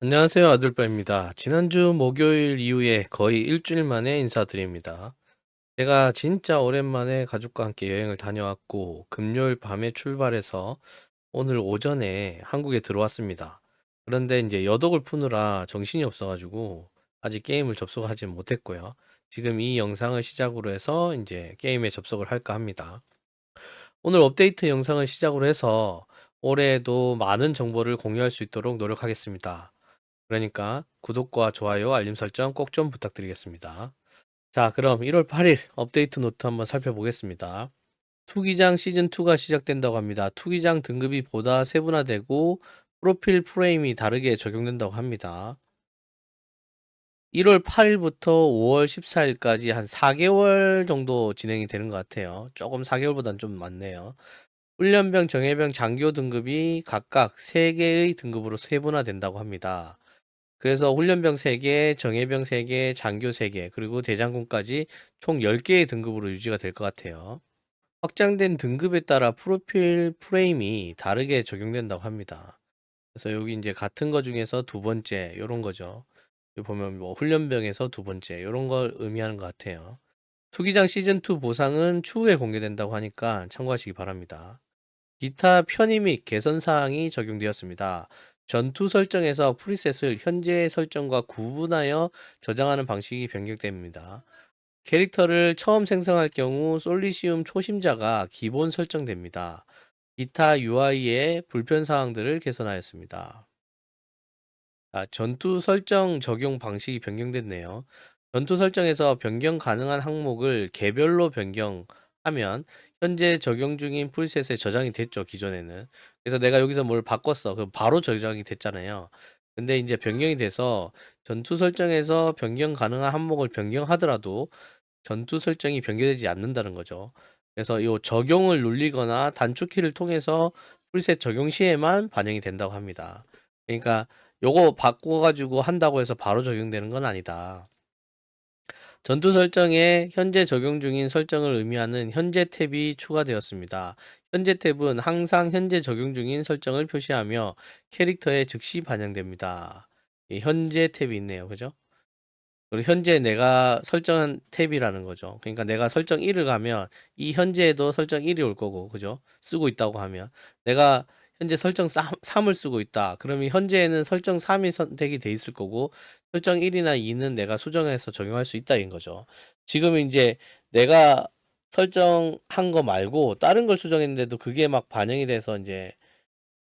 안녕하세요. 아들빠입니다. 지난주 목요일 이후에 거의 일주일 만에 인사드립니다. 제가 진짜 오랜만에 가족과 함께 여행을 다녀왔고, 금요일 밤에 출발해서 오늘 오전에 한국에 들어왔습니다. 그런데 이제 여독을 푸느라 정신이 없어가지고 아직 게임을 접속하지 못했고요. 지금 이 영상을 시작으로 해서 이제 게임에 접속을 할까 합니다. 오늘 업데이트 영상을 시작으로 해서 올해에도 많은 정보를 공유할 수 있도록 노력하겠습니다. 그러니까 구독과 좋아요, 알림 설정 꼭 좀 부탁드리겠습니다. 자, 그럼 1월 8일 업데이트 노트 한번 살펴보겠습니다. 투기장 시즌2가 시작된다고 합니다. 투기장 등급이 보다 세분화되고 프로필 프레임이 다르게 적용된다고 합니다. 1월 8일부터 5월 14일까지 한 4개월 정도 진행이 되는 것 같아요. 조금 4개월보다는 좀 많네요. 훈련병, 정예병, 장교 등급이 각각 3개의 등급으로 세분화된다고 합니다. 그래서 훈련병 3개, 정예병 3개, 장교 3개, 그리고 대장군까지 총 10개의 등급으로 유지가 될 것 같아요. 확장된 등급에 따라 프로필 프레임이 다르게 적용된다고 합니다. 그래서 여기 이제 같은 거 중에서 두 번째, 요런 거죠. 보면 뭐 훈련병에서 두 번째, 요런 걸 의미하는 것 같아요. 투기장 시즌2 보상은 추후에 공개된다고 하니까 참고하시기 바랍니다. 기타 편의 및 개선 사항이 적용되었습니다. 전투 설정에서 프리셋을 현재 설정과 구분하여 저장하는 방식이 변경됩니다. 캐릭터를 처음 생성할 경우 솔리시움 초심자가 기본 설정됩니다. 기타 UI의 불편 사항들을 개선하였습니다. 아, 전투 설정 적용 방식이 변경됐네요. 전투 설정에서 변경 가능한 항목을 개별로 변경하면 현재 적용 중인 프리셋에 저장이 됐죠, 기존에는. 그래서 내가 여기서 뭘 바꿨어. 그럼 바로 저장이 됐잖아요. 근데 이제 변경이 돼서 전투 설정에서 변경 가능한 항목을 변경하더라도 전투 설정이 변경되지 않는다는 거죠. 그래서 이 적용을 눌리거나 단축키를 통해서 프리셋 적용 시에만 반영이 된다고 합니다. 그러니까 요거 바꿔가지고 한다고 해서 바로 적용되는 건 아니다. 전투 설정에 현재 적용 중인 설정을 의미하는 현재 탭이 추가되었습니다. 현재 탭은 항상 현재 적용 중인 설정을 표시하며 캐릭터에 즉시 반영됩니다. 이 현재 탭이 있네요. 그죠? 그리고 현재 내가 설정한 탭이라는 거죠. 그러니까 내가 설정 1을 가면 이 현재에도 설정 1이 올 거고, 그죠? 쓰고 있다고 하면 내가 현재 설정 3 을 쓰고 있다. 그러면 현재에는 설정 3이 선택이 돼 있을 거고 설정 1이나 2는 내가 수정해서 적용할 수 있다인 거죠. 지금 이제 내가 설정한 거 말고 다른 걸 수정했는데도 그게 막 반영이 돼서 이제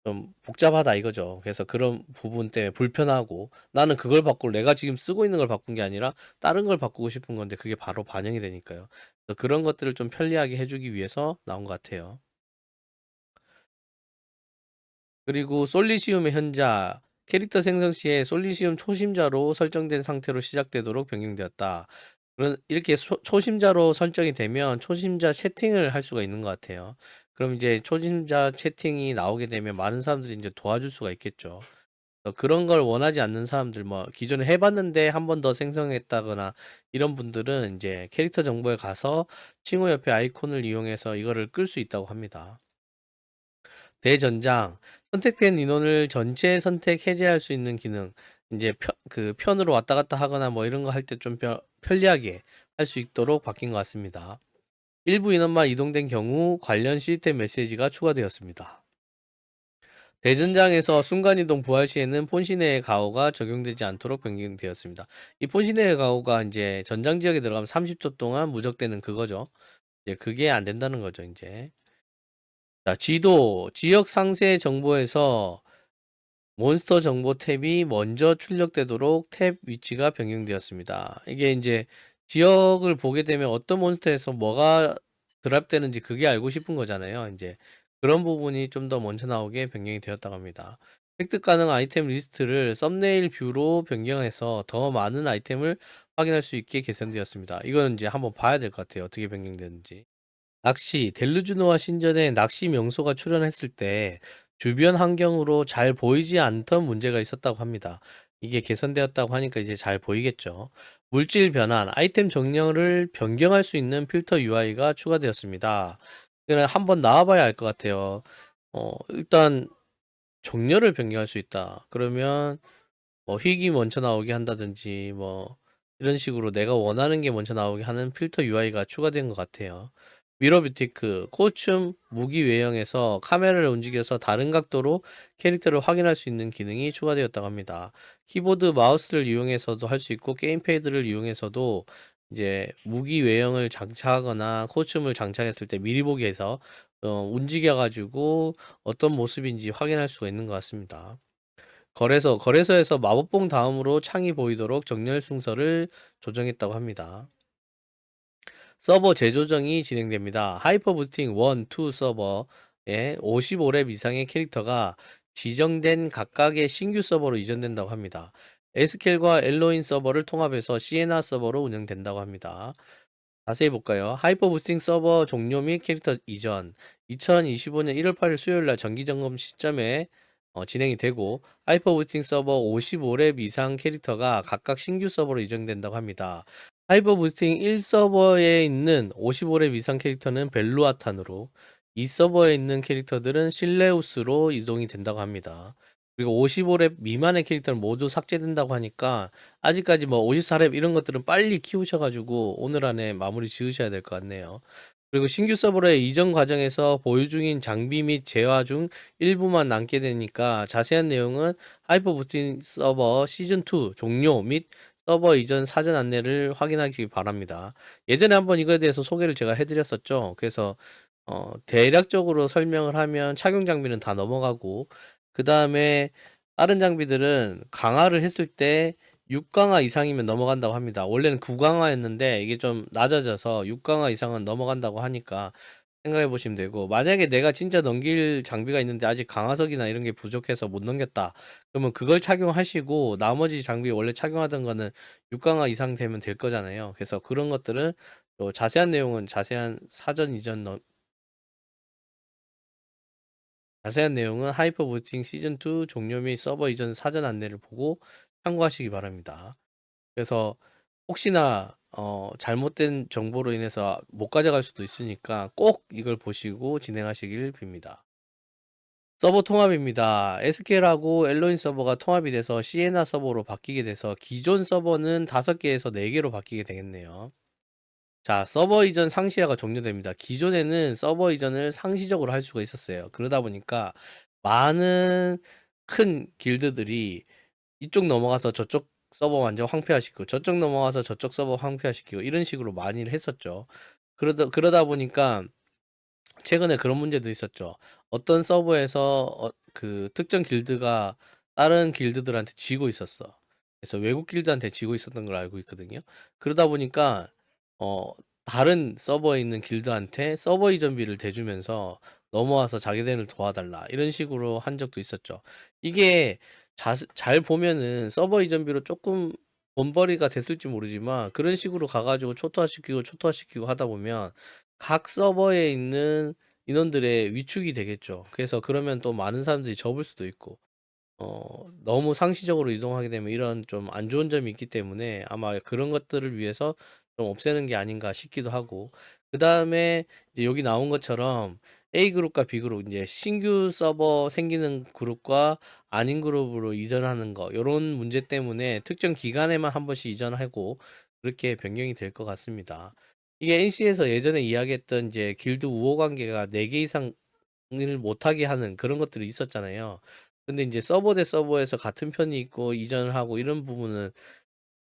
좀 복잡하다 이거죠. 그래서 그런 부분 때문에 불편하고 나는 그걸 바꾸고 내가 지금 쓰고 있는 걸 바꾼 게 아니라 다른 걸 바꾸고 싶은 건데 그게 바로 반영이 되니까요. 그런 것들을 좀 편리하게 해주기 위해서 나온 것 같아요. 그리고 솔리시움의 현자 캐릭터 생성 시에 솔리시움 초심자로 설정된 상태로 시작되도록 변경되었다. 이렇게 소, 초심자로 설정이 되면 초심자 채팅을 할 수가 있는 것 같아요. 그럼 이제 초심자 채팅이 나오게 되면 많은 사람들이 이제 도와줄 수가 있겠죠. 어, 그런 걸 원하지 않는 사람들 뭐 기존에 해봤는데 한 번 더 생성했다거나 이런 분들은 이제 캐릭터 정보에 가서 칭호 옆에 아이콘을 이용해서 이거를 끌 수 있다고 합니다. 대전장 선택된 인원을 전체 선택 해제할 수 있는 기능 이제 편, 그 편으로 왔다 갔다 하거나 뭐 이런 거 할 때 좀 편리하게 할 수 있도록 바뀐 것 같습니다. 일부 인원만 이동된 경우 관련 시스템 메시지가 추가되었습니다. 대전장에서 순간이동 부활 시에는 폰시네의 가오가 적용되지 않도록 변경되었습니다. 이 폰시네의 가오가 이제 전장 지역에 들어가면 30초 동안 무적되는 그거죠. 이제 그게 안 된다는 거죠, 이제. 자, 지도, 지역 상세 정보에서 몬스터 정보 탭이 먼저 출력되도록 탭 위치가 변경되었습니다. 이게 이제 지역을 보게 되면 어떤 몬스터에서 뭐가 드랍되는지 그게 알고 싶은 거잖아요. 이제 그런 부분이 좀 더 먼저 나오게 변경이 되었다고 합니다. 획득 가능 아이템 리스트를 썸네일 뷰로 변경해서 더 많은 아이템을 확인할 수 있게 개선되었습니다. 이거는 이제 한번 봐야 될 것 같아요. 어떻게 변경되는지. 낚시, 델루즈노와 신전에 낚시 명소가 출연했을 때 주변 환경으로 잘 보이지 않던 문제가 있었다고 합니다. 이게 개선되었다고 하니까 이제 잘 보이겠죠. 물질 변환, 아이템 정렬을 변경할 수 있는 필터 UI가 추가되었습니다. 이거는 한번 나와봐야 알 것 같아요. 어 일단 정렬을 변경할 수 있다. 그러면 뭐 휙이 먼저 나오게 한다든지 뭐 이런 식으로 내가 원하는 게 먼저 나오게 하는 필터 UI가 추가된 것 같아요. 미러 뷰티크, 코춤, 무기 외형에서 카메라를 움직여서 다른 각도로 캐릭터를 확인할 수 있는 기능이 추가되었다고 합니다. 키보드, 마우스를 이용해서도 할 수 있고 게임패드를 이용해서도 이제 무기 외형을 장착하거나 코춤을 장착했을 때 미리 보기 해서 어 움직여 가지고 어떤 모습인지 확인할 수가 있는 것 같습니다. 거래소, 거래소에서 마법봉 다음으로 창이 보이도록 정렬 순서를 조정했다고 합니다. 서버 재조정이 진행됩니다. 하이퍼 부스팅 1, 2 서버에 55렙 이상의 캐릭터가 지정된 각각의 신규 서버로 이전된다고 합니다. 에스켈과 엘로인 서버를 통합해서 시에나 서버로 운영된다고 합니다. 자세히 볼까요? 하이퍼 부스팅 서버 종료 및 캐릭터 이전 2025년 1월 8일 수요일 날 정기 점검 시점에 어, 진행이 되고 하이퍼 부스팅 서버 55렙 이상 캐릭터가 각각 신규 서버로 이전된다고 합니다. 하이퍼부스팅 1 서버에 있는 55렙 이상 캐릭터는 벨루아탄으로 이 서버에 있는 캐릭터들은 실레우스로 이동이 된다고 합니다. 그리고 55렙 미만의 캐릭터는 모두 삭제된다고 하니까 아직까지 뭐 54렙 이런 것들은 빨리 키우셔 가지고 오늘 안에 마무리 지으셔야 될 것 같네요. 그리고 신규 서버의 이전 과정에서 보유 중인 장비 및 재화 중 일부만 남게 되니까 자세한 내용은 하이퍼 부스팅 서버 시즌 2 종료 및 서버 이전 사전 안내를 확인하기 바랍니다. 예전에 한번 이거에 대해서 소개를 제가 해드렸었죠. 그래서 어, 대략적으로 설명을 하면 착용 장비는 다 넘어가고 그 다음에 다른 장비들은 강화를 했을 때 6강화 이상이면 넘어간다고 합니다. 원래는 9강화였는데 이게 좀 낮아져서 6강화 이상은 넘어간다고 하니까 생각해 보시면 되고 만약에 내가 진짜 넘길 장비가 있는데 아직 강화석이나 이런 게 부족해서 못 넘겼다. 그러면 그걸 착용하시고 나머지 장비 원래 착용하던 거는 6강화 이상 되면 될 거잖아요. 그래서 그런 것들은 또 자세한 내용은 자세한 사전 이전 넘 자세한 내용은 하이퍼 부스팅 시즌 2 종료 및 서버 이전 사전 안내를 보고 참고하시기 바랍니다. 그래서 혹시나 어 잘못된 정보로 인해서 못 가져갈 수도 있으니까 꼭 이걸 보시고 진행하시길 빕니다. 서버 통합입니다. SQL하고 엘로인 서버가 통합이 돼서 시에나 서버로 바뀌게 돼서 기존 서버는 5개에서 4개로 바뀌게 되겠네요. 자, 서버 이전 상시화가 종료됩니다. 기존에는 서버 이전을 상시적으로 할 수가 있었어요. 그러다 보니까 많은 큰 길드들이 이쪽 넘어가서 저쪽 서버 완전 황폐화시키고 저쪽 넘어가서 저쪽 서버 황폐화시키고 이런 식으로 많이 했었죠. 그러다 그러다 보니까 최근에 그런 문제도 있었죠. 어떤 서버에서 어, 그 특정 길드가 다른 길드들한테 지고 있었어. 그래서 외국 길드한테 지고 있었던 걸 알고 있거든요. 그러다 보니까 어 다른 서버에 있는 길드한테 서버 이전비를 대주면서 넘어와서 자기네를 도와달라 이런 식으로 한 적도 있었죠. 이게 자, 잘 보면은 서버 이전비로 조금 돈벌이가 됐을지 모르지만 그런 식으로 가 가지고 초토화시키고 초토화시키고 하다 보면 각 서버에 있는 인원들의 위축이 되겠죠. 그래서 그러면 또 많은 사람들이 접을 수도 있고 어 너무 상시적으로 이동하게 되면 이런 좀 안 좋은 점이 있기 때문에 아마 그런 것들을 위해서 좀 없애는 게 아닌가 싶기도 하고 그다음에 이제 여기 나온 것처럼 A 그룹과 B 그룹 이제 신규 서버 생기는 그룹과 아닌 그룹으로 이전하는 거 요런 문제 때문에 특정 기간에만 한 번씩 이전하고 그렇게 변경이 될 것 같습니다. 이게 NC에서 예전에 이야기했던 이제 길드 우호 관계가 4개 이상을 못하게 하는 그런 것들이 있었잖아요. 근데 이제 서버 대 서버에서 같은 편이 있고 이전을 하고 이런 부분은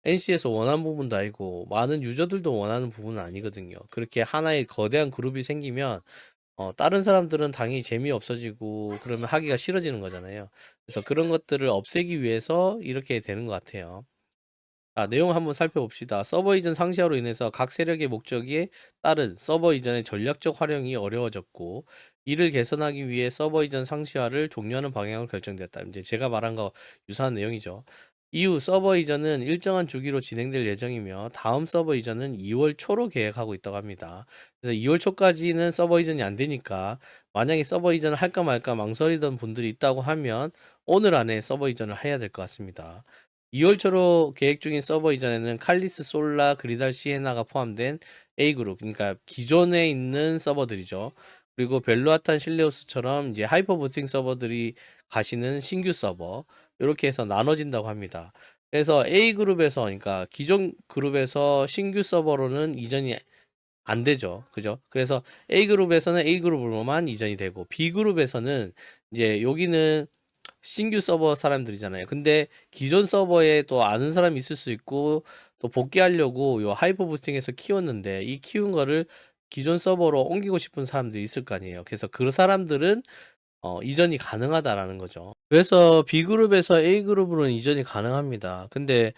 NC에서 원하는 부분도 아니고 많은 유저들도 원하는 부분은 아니거든요. 그렇게 하나의 거대한 그룹이 생기면 어 다른 사람들은 당연히 재미없어지고 그러면 하기가 싫어지는 거잖아요. 그래서 그런 것들을 없애기 위해서 이렇게 되는 것 같아요. 자, 내용을 한번 살펴봅시다. 서버 이전 상시화로 인해서 각 세력의 목적에 따른 서버 이전의 전략적 활용이 어려워졌고 이를 개선하기 위해 서버 이전 상시화를 종료하는 방향으로 결정됐다. 이제 제가 말한 거 유사한 내용이죠. 이후 서버 이전은 일정한 주기로 진행될 예정이며 다음 서버 이전은 2월 초로 계획하고 있다고 합니다. 그래서 2월 초까지는 서버 이전이 안 되니까 만약에 서버 이전을 할까 말까 망설이던 분들이 있다고 하면 오늘 안에 서버 이전을 해야 될 것 같습니다. 2월 초로 계획 중인 서버 이전에는 칼리스, 솔라, 그리달, 시에나가 포함된 A그룹, 그러니까 기존에 있는 서버들이죠. 그리고 벨로아탄 실레오스처럼 이제 하이퍼 부스팅 서버들이 가시는 신규 서버 요렇게 해서 나눠진다고 합니다. 그래서 A 그룹에서 그러니까 기존 그룹에서 신규 서버로는 이전이 안 되죠. 그죠? 그래서 A 그룹에서는 A 그룹으로만 이전이 되고 B 그룹에서는 이제 여기는 신규 서버 사람들이잖아요. 근데 기존 서버에 또 아는 사람이 있을 수 있고 또 복귀하려고 요 하이퍼 부스팅에서 키웠는데 이 키운 거를 기존 서버로 옮기고 싶은 사람들이 있을 거 아니에요. 그래서 그 사람들은 어, 이전이 가능하다라는 거죠. 그래서 B그룹에서 A그룹으로는 이전이 가능합니다. 근데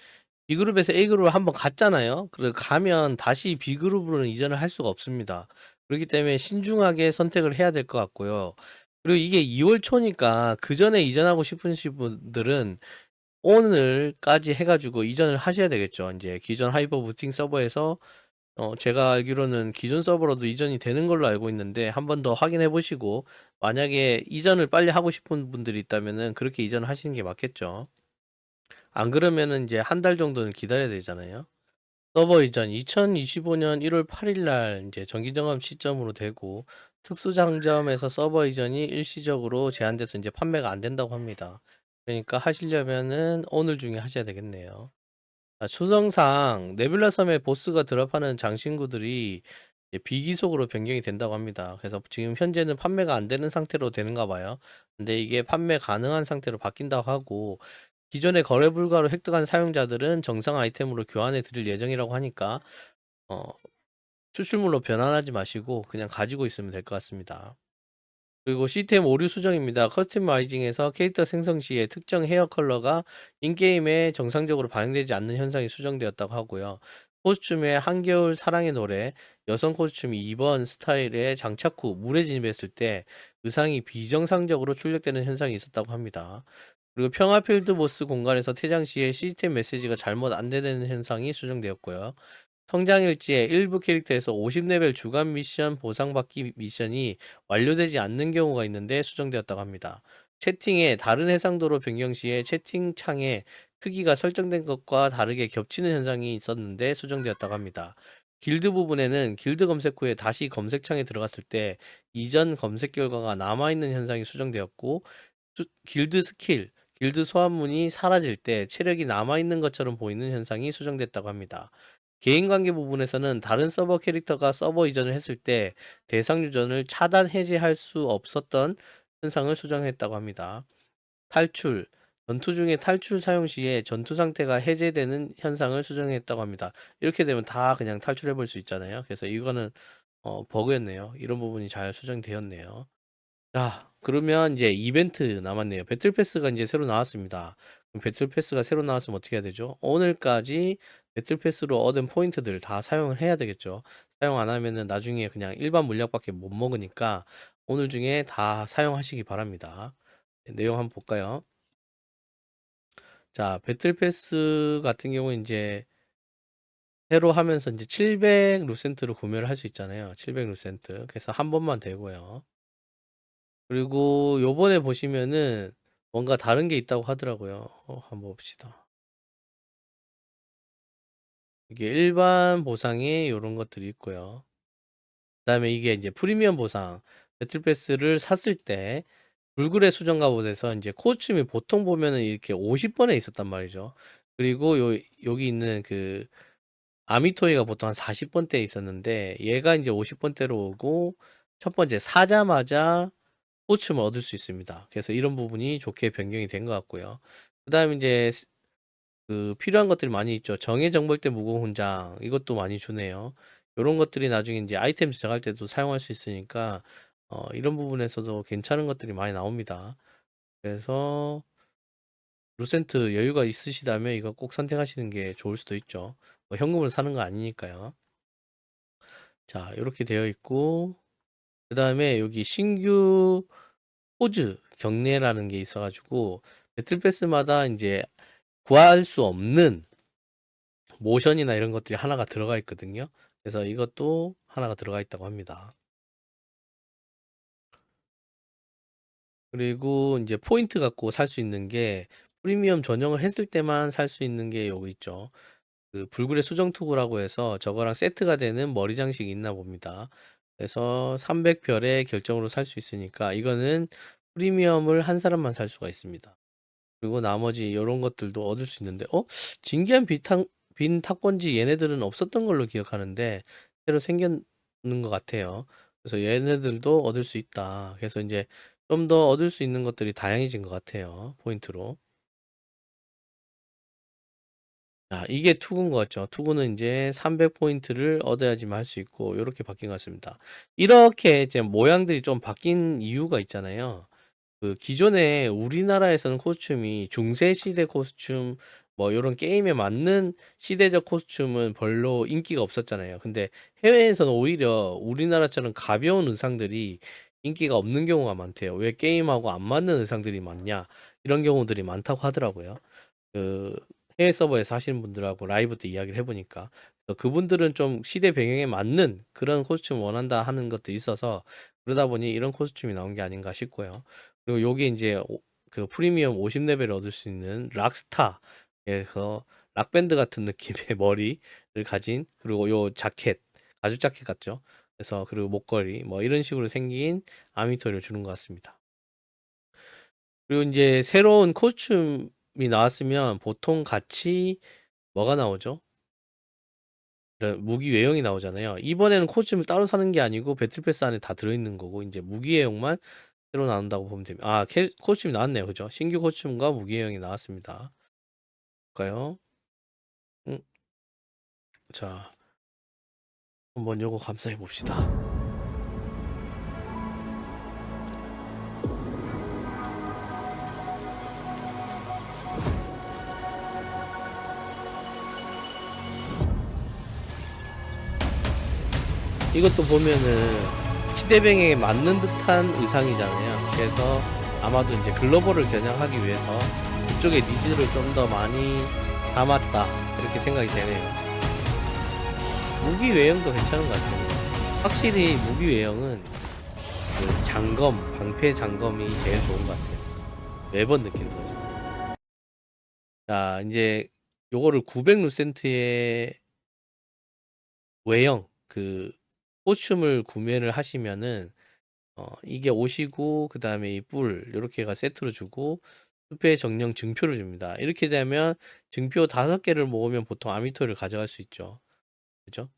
B그룹에서 A그룹을 한번 갔잖아요. 가면 다시 B그룹으로는 이전을 할 수가 없습니다. 그렇기 때문에 신중하게 선택을 해야 될 것 같고요. 그리고 이게 2월 초니까 그 전에 이전하고 싶으신 분들은 오늘까지 해가지고 이전을 하셔야 되겠죠. 이제 기존 하이퍼 부스팅 서버에서 어, 제가 알기로는 기존 서버로도 이전이 되는 걸로 알고 있는데 한 번 더 확인해 보시고 만약에 이전을 빨리 하고 싶은 분들이 있다면은 그렇게 이전을 하시는 게 맞겠죠. 안 그러면은 이제 한 달 정도는 기다려야 되잖아요. 서버 이전 2025년 1월 8일 날 이제 정기 점검 시점으로 되고 특수 장점에서 서버 이전이 일시적으로 제한돼서 이제 판매가 안 된다고 합니다. 그러니까 하시려면은 오늘 중에 하셔야 되겠네요. 아, 추정상 네뷸라 섬의 보스가 드랍하는 장신구들이 비기속으로 변경이 된다고 합니다. 그래서 지금 현재는 판매가 안 되는 상태로 되는가 봐요. 근데 이게 판매 가능한 상태로 바뀐다고 하고 기존에 거래 불가로 획득한 사용자들은 정상 아이템으로 교환해 드릴 예정이라고 하니까 어, 추출물로 변환하지 마시고 그냥 가지고 있으면 될 것 같습니다. 그리고 시스템 오류 수정입니다. 커스터마이징에서 캐릭터 생성 시에 특정 헤어 컬러가 인게임에 정상적으로 반영되지 않는 현상이 수정되었다고 하고요. 코스튬의 한겨울 사랑의 노래, 여성 코스튬이 2번 스타일에 장착 후 물에 진입했을 때 의상이 비정상적으로 출력되는 현상이 있었다고 합니다. 그리고 평화필드 보스 공간에서 퇴장 시에 시스템 메시지가 잘못 안되는 현상이 수정되었고요. 성장일지에 일부 캐릭터에서 50레벨 주간 미션 보상받기 미션이 완료되지 않는 경우가 있는데 수정되었다고 합니다. 채팅에 다른 해상도로 변경 시에 채팅창에 크기가 설정된 것과 다르게 겹치는 현상이 있었는데 수정되었다고 합니다. 길드 부분에는 길드 검색 후에 다시 검색창에 들어갔을 때 이전 검색 결과가 남아있는 현상이 수정되었고 수, 길드 스킬, 길드 소환문이 사라질 때 체력이 남아있는 것처럼 보이는 현상이 수정됐다고 합니다. 개인 관계 부분에서는 다른 서버 캐릭터가 서버 이전을 했을 때 대상 유전을 차단 해제할 수 없었던 현상을 수정했다고 합니다. 탈출 전투 중에 탈출 사용 시에 전투 상태가 해제되는 현상을 수정했다고 합니다. 이렇게 되면 다 그냥 탈출해 볼 수 있잖아요. 그래서 이거는 어, 버그였네요. 이런 부분이 잘 수정되었네요. 자, 그러면 이제 이벤트 남았네요. 배틀 패스가 이제 새로 나왔습니다. 그럼 배틀 패스가 새로 나왔으면 어떻게 해야 되죠? 오늘까지 배틀 패스로 얻은 포인트들 다 사용을 해야 되겠죠. 사용 안 하면은 나중에 그냥 일반 물약밖에 못 먹으니까 오늘 중에 다 사용하시기 바랍니다. 네, 내용 한번 볼까요? 자, 배틀 패스 같은 경우는 이제 새로 하면서 이제 700 루센트로 구매를 할 수 있잖아요. 700 루센트. 그래서 한 번만 되고요. 그리고 요번에 보시면은 뭔가 다른 게 있다고 하더라고요. 어, 한번 봅시다. 이게 일반 보상에 요런 것들이 있고요. 그다음에 이게 이제 프리미엄 보상 배틀 패스를 샀을 때 불굴의 수정 갑옷에서 이제 코스튬이 보통 보면은 이렇게 50 번에 있었단 말이죠. 그리고 요 여기 있는 그 아미토이가 보통 한 40 번대에 있었는데 얘가 이제 50 번대로 오고 첫 번째 사자마자 코스튬을 얻을 수 있습니다. 그래서 이런 부분이 좋게 변경이 된 것 같고요. 그다음에 이제 그 필요한 것들이 많이 있죠. 정예 정벌대 무공 훈장 이것도 많이 주네요. 요런 것들이 나중에 이제 아이템 제작할 때도 사용할 수 있으니까 어, 이런 부분에서도 괜찮은 것들이 많이 나옵니다. 그래서 루센트 여유가 있으시다면 이거 꼭 선택하시는 게 좋을 수도 있죠. 뭐 현금으로 사는 거 아니니까요. 자, 이렇게 되어 있고 그 다음에 여기 신규 포즈 경례라는 게 있어가지고 배틀패스마다 이제 구할 수 없는 모션이나 이런 것들이 하나가 들어가 있거든요. 그래서 이것도 하나가 들어가 있다고 합니다. 그리고 이제 포인트 갖고 살 수 있는 게 프리미엄 전용을 했을 때만 살 수 있는 게 여기 있죠. 그 불굴의 수정 투구라고 해서 저거랑 세트가 되는 머리 장식이 있나 봅니다. 그래서 300별의 결정으로 살 수 있으니까 이거는 프리미엄을 한 사람만 살 수가 있습니다. 그리고 나머지 요런 것들도 얻을 수 있는데 어? 진기한 비탁 빈 탁번지 얘네들은 없었던 걸로 기억하는데 새로 생겼는 것 같아요. 그래서 얘네들도 얻을 수 있다. 그래서 이제 좀 더 얻을 수 있는 것들이 다양해진 것 같아요. 포인트로. 자, 이게 투구인 것 같죠. 투구는 이제 300포인트를 얻어야지만 할 수 있고 요렇게 바뀐 것 같습니다. 이렇게 이제 모양들이 좀 바뀐 이유가 있잖아요. 그 기존에 우리나라에서는 코스튬이 중세 시대 코스튬 뭐 요런 게임에 맞는 시대적 코스튬은 별로 인기가 없었잖아요. 근데 해외에서는 오히려 우리나라처럼 가벼운 의상들이 인기가 없는 경우가 많대요. 왜 게임하고 안 맞는 의상들이 많냐? 이런 경우들이 많다고 하더라고요. 그 해외 서버에서 하시는 분들하고 라이브 때 이야기를 해 보니까 그래서 그분들은 좀 시대 배경에 맞는 그런 코스튬 원한다 하는 것도 있어서 그러다 보니 이런 코스튬이 나온 게 아닌가 싶고요. 그리고 요게 이제 오- 그 프리미엄 50레벨을 얻을 수 있는 락스타에서 락밴드 같은 느낌의 머리를 가진 그리고 요 자켓 가죽 자켓 같죠. 그래서 그리고 목걸이 뭐 이런 식으로 생긴 아미토를 주는 것 같습니다. 그리고 이제 새로운 코스튬이 나왔으면 보통 같이 뭐가 나오죠? 무기 외형이 나오잖아요. 이번에는 코스튬을 따로 사는 게 아니고 배틀 패스 안에 다 들어있는 거고 이제 무기 외형만 새로 나온다고 보면 됩니다. 아, 캐, 코스튬이 나왔네요. 그죠? 신규 코스튬과 무기 외형이 나왔습니다. 볼까요? 음, 자, 한번 요거 감상해 봅시다. 이것도 보면은 시대병에 맞는 듯한 의상이잖아요. 그래서 아마도 이제 글로벌을 겨냥하기 위해서 그쪽의 니즈를 좀 더 많이 담았다 이렇게 생각이 되네요. 무기 외형도 괜찮은 것 같아요. 확실히 무기 외형은 그 장검, 방패 장검이 제일 좋은 것 같아요. 매번 느끼는 거죠. 자, 이제 요거를 900 루센트의 외형 그 코스튬을 구매를 하시면은 어 이게 옷이고 그다음에 이 뿔 요렇게가 세트로 주고 숲의 정령 증표를 줍니다. 이렇게 되면 증표 다섯 개를 모으면 보통 아미토를 가져갈 수 있죠. 그죠?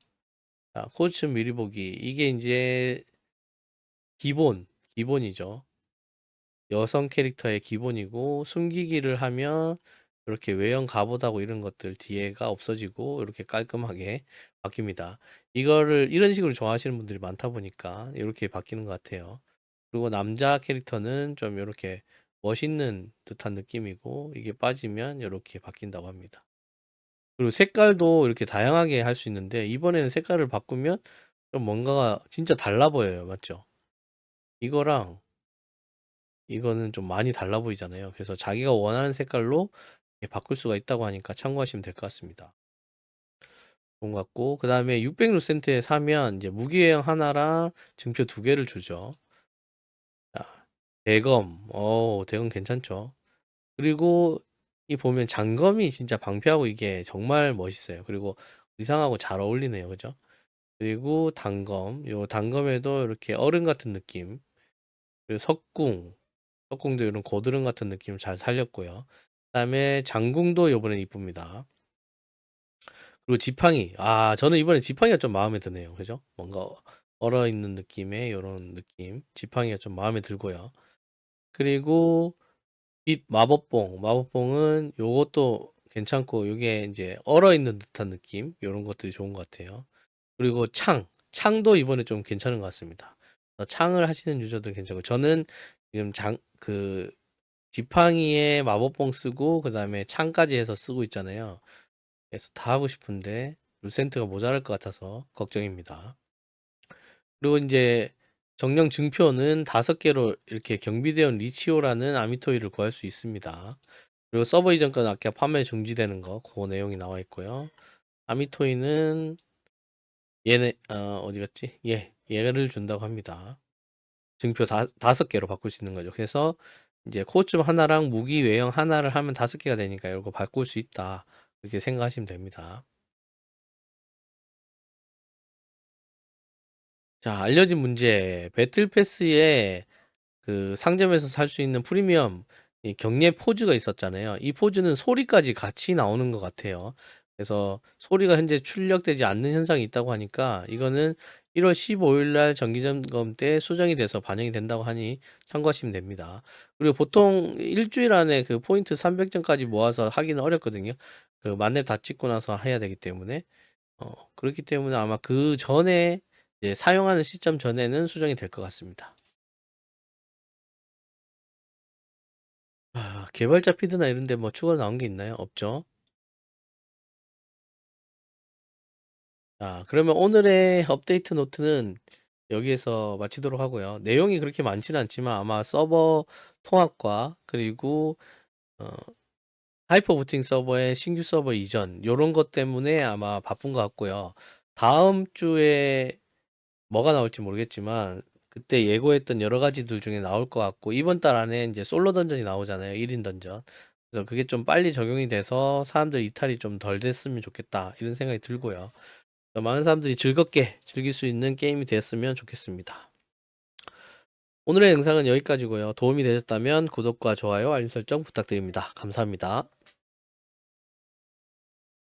자, 코스튬 미리 보기. 이게 이제 기본, 기본이죠. 여성 캐릭터의 기본이고 숨기기를 하면 이렇게 외형 갑옷하고 이런 것들 뒤에가 없어지고 이렇게 깔끔하게 바뀝니다. 이거를 이런 식으로 좋아하시는 분들이 많다 보니까 이렇게 바뀌는 것 같아요. 그리고 남자 캐릭터는 좀 이렇게 멋있는 듯한 느낌이고 이게 빠지면 이렇게 바뀐다고 합니다. 그리고 색깔도 이렇게 다양하게 할 수 있는데 이번에는 색깔을 바꾸면 좀 뭔가가 진짜 달라 보여요. 맞죠? 이거랑 이거는 좀 많이 달라 보이잖아요. 그래서 자기가 원하는 색깔로 바꿀 수가 있다고 하니까 참고하시면 될 것 같습니다. 좋은 것 같고 그 다음에 600 루센트에 사면 이제 무기외형 하나랑 증표 두 개를 주죠. 자, 대검, 어, 대검 괜찮죠. 그리고 이 보면 장검이 진짜 방패하고 이게 정말 멋있어요. 그리고 의상하고 잘 어울리네요, 그죠? 그리고 단검, 요 단검에도 이렇게 어른 같은 느낌. 그리고 석궁, 석궁도 이런 고드름 같은 느낌을 잘 살렸고요. 그다음에 장궁도 이번엔 이쁩니다. 그리고 지팡이, 아 저는 이번에 지팡이가 좀 마음에 드네요, 그죠? 뭔가 얼어 있는 느낌의 이런 느낌, 지팡이가 좀 마음에 들고요. 그리고 빛 마법봉, 마법봉은 요것도 괜찮고 이게 이제 얼어 있는 듯한 느낌, 이런 것들이 좋은 것 같아요. 그리고 창, 창도 이번에 좀 괜찮은 것 같습니다. 어, 창을 하시는 유저들 괜찮고 저는 지금 장 그 지팡이에 마법봉 쓰고 그 다음에 창까지 해서 쓰고 있잖아요. 그래서 다 하고 싶은데 루센트가 모자랄 것 같아서 걱정입니다. 그리고 이제 정령 증표는 다섯 개로 이렇게 경비대원 리치오라는 아미토이를 구할 수 있습니다. 그리고 서버 이전까지 아까 판매 중지되는 거, 그 내용이 나와 있고요. 아미토이는 얘네 어, 어디 갔지? 예, 얘를 준다고 합니다. 증표 다, 다섯 개로 바꿀 수 있는 거죠. 그래서 이제 코스튬 하나랑 무기 외형 하나를 하면 다섯 개가 되니까 이거 바꿀 수 있다. 그렇게 생각하시면 됩니다. 자, 알려진 문제. 배틀 패스에 그 상점에서 살 수 있는 프리미엄 이 경례 포즈가 있었잖아요. 이 포즈는 소리까지 같이 나오는 것 같아요. 그래서 소리가 현재 출력되지 않는 현상이 있다고 하니까 이거는 1월 15일 날 정기 점검 때 수정이 돼서 반영이 된다고 하니 참고하시면 됩니다. 그리고 보통 일주일 안에 그 포인트 300점까지 모아서 하기는 어렵거든요. 그 만렙 다 찍고 나서 해야 되기 때문에 어, 그렇기 때문에 아마 그 전에 이제 사용하는 시점 전에는 수정이 될 것 같습니다. 아, 개발자 피드나 이런 데 뭐 추가로 나온 게 있나요? 없죠? 자, 그러면 오늘의 업데이트 노트는 여기에서 마치도록 하고요. 내용이 그렇게 많지는 않지만 아마 서버 통합과 그리고 어, 하이퍼 부팅 서버의 신규 서버 이전 요런 것 때문에 아마 바쁜 것 같고요. 다음 주에 뭐가 나올지 모르겠지만 그때 예고했던 여러 가지들 중에 나올 것 같고 이번 달 안에 이제 솔로 던전이 나오잖아요. 1인 던전. 그래서 그게 좀 빨리 적용이 돼서 사람들 이탈이 좀 덜 됐으면 좋겠다 이런 생각이 들고요. 많은 사람들이 즐겁게 즐길 수 있는 게임이 됐으면 좋겠습니다. 오늘의 영상은 여기까지고요. 도움이 되셨다면 구독과 좋아요, 알림 설정 부탁드립니다. 감사합니다.